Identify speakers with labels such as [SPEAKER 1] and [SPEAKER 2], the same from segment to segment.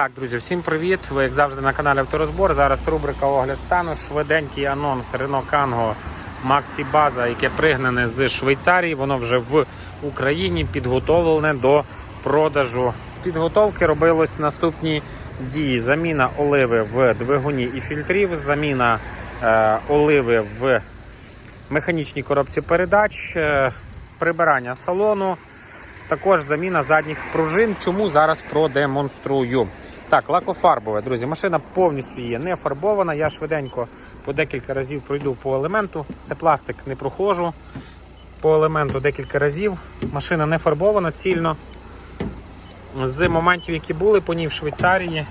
[SPEAKER 1] Так, друзі, всім привіт! Ви як завжди на каналі Авторозбор. Зараз рубрика Огляд стану. Швиденький анонс Renault Kangoo Maxi База, яке пригнане з Швейцарії. Воно вже в Україні підготовлене до продажу. З підготовки робилось наступні дії: заміна оливи в двигуні і фільтрів, заміна е, оливи в механічній коробці передач, е, прибирання салону. Також заміна задніх пружин. Чому зараз продемонструю? Так, лакофарбове, друзі. Машина повністю є не фарбована. Я швиденько по декілька разів пройду по елементу. Це пластик не проходжу. По елементу декілька разів. Машина не фарбована цільно. З моментів, які були по ній в Швейцарії,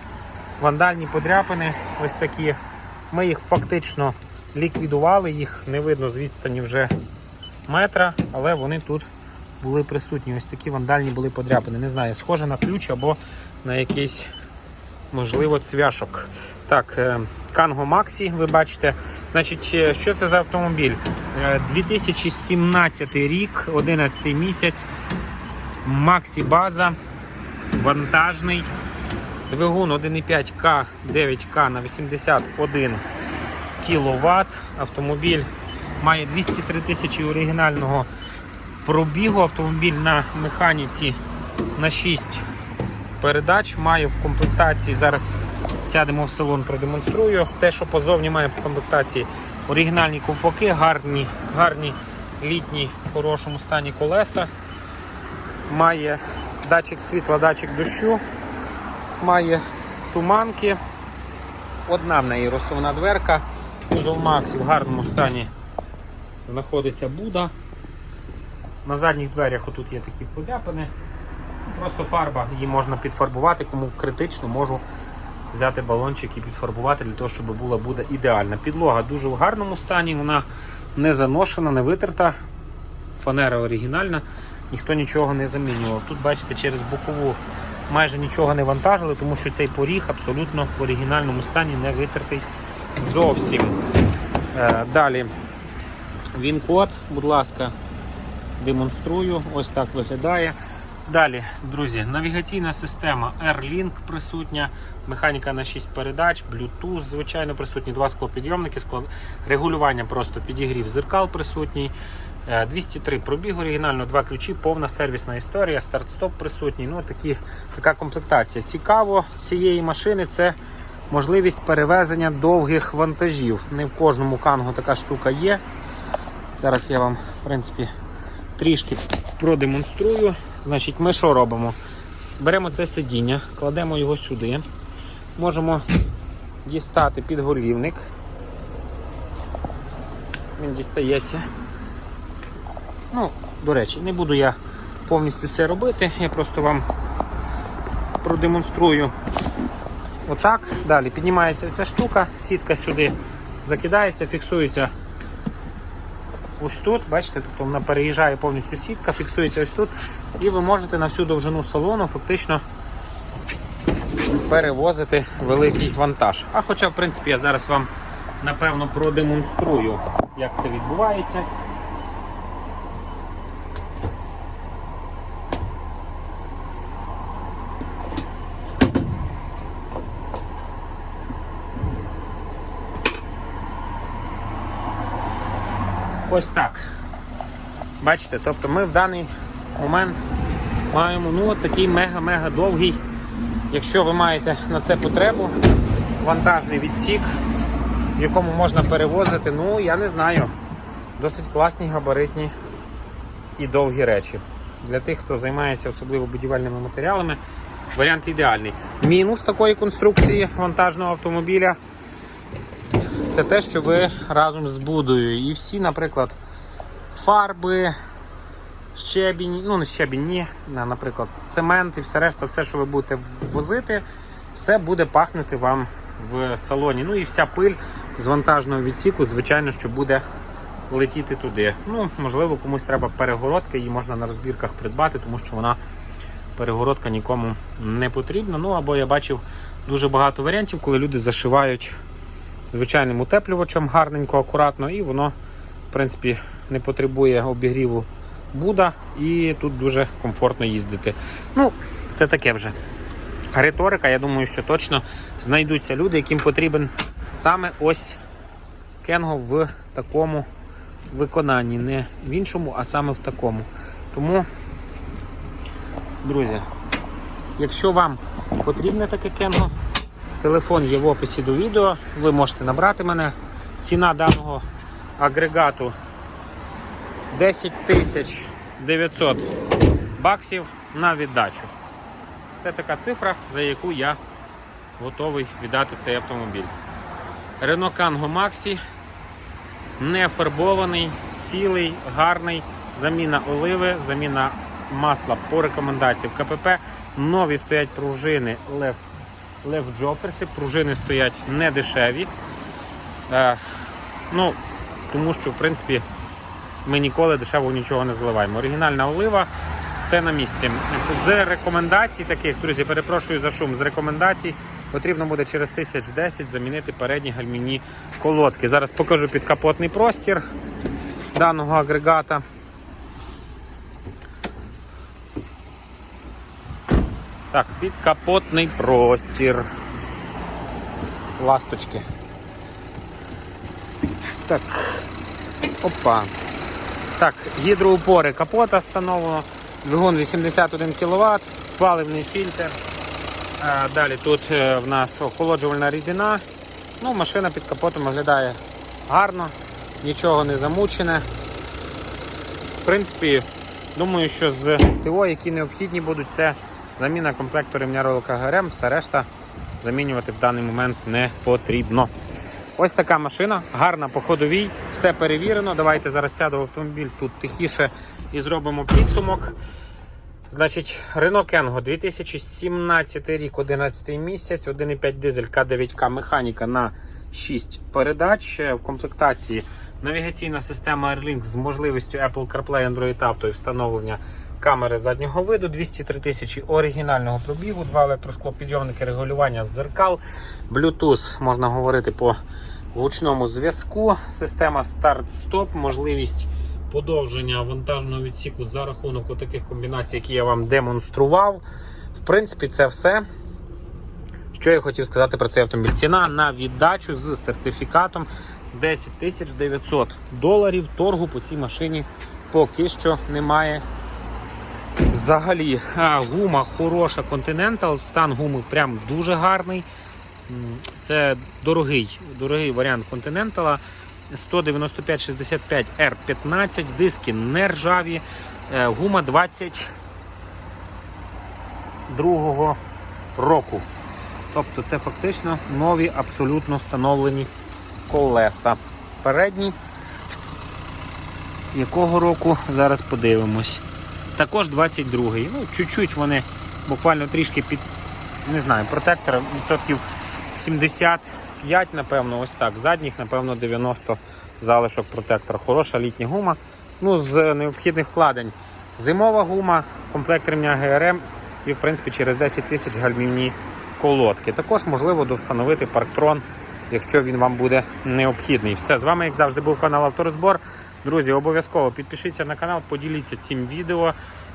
[SPEAKER 1] вандальні подряпини, ось такі. Ми їх фактично ліквідували, їх не видно з відстані вже метра, але вони тут були присутні. Ось такі вандальні були подряпини. Не знаю, схоже на ключ або на якийсь, можливо, цвяшок. Так, е, Kango Maxi, ви бачите. Значить, е, що це за автомобіль? Е, 2017 рік, 11 місяць. Maxi база, вантажний. Двигун 1,5К 9К на 81 кВт. Автомобіль має 203 тисячі оригінального пробігу. Автомобіль на механіці на 6 передач. Має в комплектації. Зараз сядемо в салон, продемонструю. Те, що позовні має в комплектації оригінальні ковпаки, гарні, гарні літні в хорошому стані колеса. Має датчик світла, датчик дощу, має туманки. Одна в неї розсувна дверка. Кузов Максі в гарному стані знаходиться Буда. На задніх дверях отут є такі подряпини. Просто фарба, її можна підфарбувати, кому критично можу взяти балончик і підфарбувати для того, щоб була буде ідеальна. Підлога дуже в гарному стані, вона не заношена, не витерта. Фанера оригінальна, ніхто нічого не замінював. Тут, бачите, через бокову майже нічого не вантажили, тому що цей поріг абсолютно в оригінальному стані не витертий зовсім. Е, Далі він код, будь ласка, демонструю. Ось так виглядає. Далі, друзі, навігаційна система Airlink присутня, механіка на 6 передач, Bluetooth, звичайно, присутні, два склопідйомники, склад... регулювання просто підігрів зеркал присутній. Е, 203 пробіг оригінально, два ключі, повна сервісна історія, старт-стоп присутній. Ну, такі, така комплектація. Цікаво цієї машини це можливість перевезення довгих вантажів. Не в кожному кангу така штука є. Зараз я вам, в принципі, трішки продемонструю. Значить, ми що робимо? Беремо це сидіння, кладемо його сюди. Можемо дістати підголівник. Він дістається. Ну, до речі, не буду я повністю це робити, я просто вам продемонструю. Отак. Далі піднімається ця штука, сітка сюди закидається, фіксується ось тут, бачите, тобто вона переїжджає повністю сітка, фіксується ось тут, і ви можете на всю довжину салону фактично перевозити великий вантаж. А хоча, в принципі, я зараз вам напевно продемонструю, як це відбувається. Ось так. Бачите, тобто ми в даний момент маємо ну, от такий мега-мега довгий, якщо ви маєте на це потребу, вантажний відсік, в якому можна перевозити, ну я не знаю, досить класні габаритні і довгі речі. Для тих, хто займається особливо будівельними матеріалами, варіант ідеальний. Мінус такої конструкції вантажного автомобіля це те, що ви разом з будою. І всі, наприклад, фарби, щебінь, ну не щебінь, ні, наприклад, цемент і все решта, все, що ви будете возити, все буде пахнути вам в салоні. Ну і вся пиль з вантажного відсіку, звичайно, що буде летіти туди. Ну, можливо, комусь треба перегородка, її можна на розбірках придбати, тому що вона перегородка нікому не потрібна. Ну або я бачив дуже багато варіантів, коли люди зашивають звичайним утеплювачем гарненько, акуратно, і воно, в принципі, не потребує обігріву Буда, і тут дуже комфортно їздити. Ну, це таке вже. риторика. Я думаю, що точно знайдуться люди, яким потрібен саме ось Кенго в такому виконанні. Не в іншому, а саме в такому. Тому, друзі, якщо вам потрібне таке Кенго, телефон є в описі до відео, ви можете набрати мене. Ціна даного агрегату 10 тисяч 900 баксів на віддачу. Це така цифра, за яку я готовий віддати цей автомобіль. Renault Kangoo Maxi не фарбований, цілий, гарний. Заміна оливи, заміна масла по рекомендаціям КПП. Нові стоять пружини Лев, Лев Джоферси. Пружини стоять не дешеві. Е, ну, тому що, в принципі, ми ніколи дешево нічого не заливаємо. Оригінальна олива, все на місці. З рекомендацій таких, друзі, перепрошую за шум. З рекомендацій потрібно буде через 1010 замінити передні гальмівні колодки. Зараз покажу підкапотний простір даного агрегата. Так, підкапотний простір. Ласточки. Так. Опа. Так, гідроупори капота встановлено. Двигун 81 кВт, паливний фільтр. А, Далі тут е, в нас охолоджувальна рідина. Ну, машина під капотом виглядає гарно, нічого не замучене. В принципі, думаю, що з ТО, які необхідні будуть, це заміна комплекту ремня ролика ГРМ, все решта замінювати в даний момент не потрібно. Ось така машина, гарна по ходовій, все перевірено. Давайте зараз сяду в автомобіль тут тихіше і зробимо підсумок. Значить, Renault Kangoo 2017 рік, 11 місяць, 1,5 дизель К9К механіка на 6 передач. В комплектації навігаційна система AirLink з можливістю Apple CarPlay, Android Auto і встановлення камери заднього виду, 203 тисячі оригінального пробігу, два електросклопідйомники регулювання зеркал, Bluetooth, можна говорити по гучному зв'язку, система старт-стоп, можливість подовження вантажного відсіку за рахунок таких комбінацій, які я вам демонстрував. В принципі, це все. Що я хотів сказати про цей автомобіль. Ціна на віддачу з сертифікатом 10 900 доларів. Торгу по цій машині поки що немає. Взагалі, гума хороша Continental, стан гуми прям дуже гарний. Це дорогий, дорогий варіант Continental. 195-65 R15, диски не ржаві, е, гума 22 року. Тобто це фактично нові абсолютно встановлені колеса. Передні якого року зараз подивимось. Також 22-й. Ну, чуть-чуть вони буквально трішки під, не знаю, протектора відсотків 75, напевно, ось так. Задніх, напевно, 90 залишок протектора. Хороша літня гума. Ну, з необхідних вкладень. Зимова гума, комплект ремня ГРМ і, в принципі, через 10 тисяч гальмівні колодки. Також можливо довстановити парктрон, якщо він вам буде необхідний. Все, з вами, як завжди, був канал Авторозбор. Друзі, обов'язково підпишіться на канал, поділіться цим відео.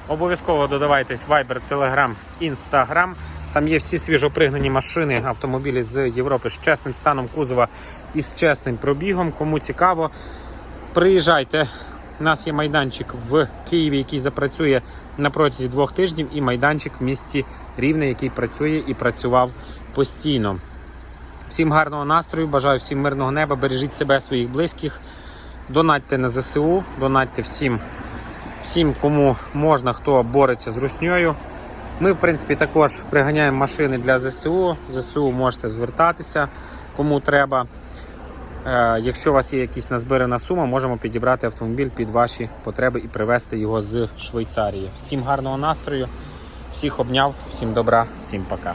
[SPEAKER 1] Обов'язково додавайтесь Viber, Telegram, Instagram. Там є всі свіжопригнані машини, автомобілі з Європи з чесним станом кузова і з чесним пробігом. Кому цікаво, приїжджайте. У нас є майданчик в Києві, який запрацює на протязі двох тижнів, і майданчик в місті Рівне, який працює і працював постійно. Всім гарного настрою, бажаю всім мирного неба, бережіть себе, своїх близьких, донатьте на ЗСУ, донатьте всім, всім, кому можна, хто бореться з русньою. Ми, в принципі, також приганяємо машини для ЗСУ. ЗСУ можете звертатися, кому треба. Е, Якщо у вас є якась назбирана сума, можемо підібрати автомобіль під ваші потреби і привезти його з Швейцарії. Всім гарного настрою, всіх обняв, всім добра, всім пока.